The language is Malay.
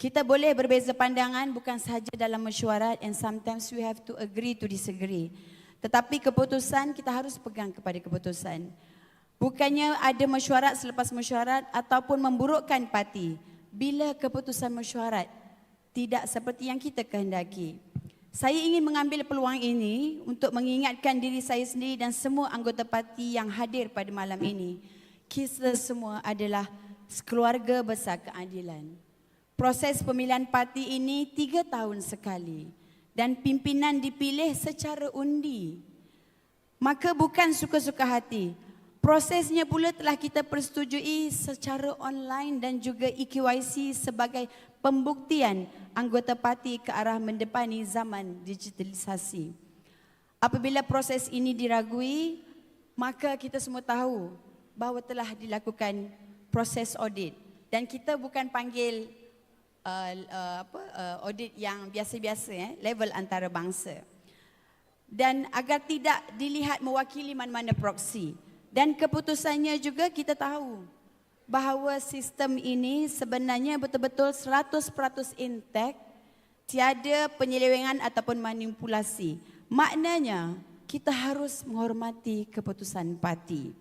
Kita boleh berbeza pandangan bukan sahaja dalam mesyuarat and sometimes we have to agree to disagree. Tetapi keputusan kita harus pegang kepada keputusan. Bukannya ada mesyuarat selepas mesyuarat ataupun memburukkan parti bila keputusan mesyuarat tidak seperti yang kita kehendaki. Saya ingin mengambil peluang ini untuk mengingatkan diri saya sendiri dan semua anggota parti yang hadir pada malam ini. Kita semua adalah keluarga besar keadilan. Proses pemilihan parti ini tiga tahun sekali dan pimpinan dipilih secara undi. Maka bukan suka-suka hati. Prosesnya pula telah kita persetujui secara online dan juga EQYC sebagai pembuktian anggota parti ke arah mendepani zaman digitalisasi. Apabila proses ini diragui, maka kita semua tahu bahawa telah dilakukan proses audit dan kita bukan panggil uh, uh, apa uh, audit yang biasa-biasa eh level antarabangsa. Dan agar tidak dilihat mewakili mana-mana proksi. Dan keputusannya juga kita tahu bahawa sistem ini sebenarnya betul-betul 100% intact tiada penyelewengan ataupun manipulasi. Maknanya kita harus menghormati keputusan parti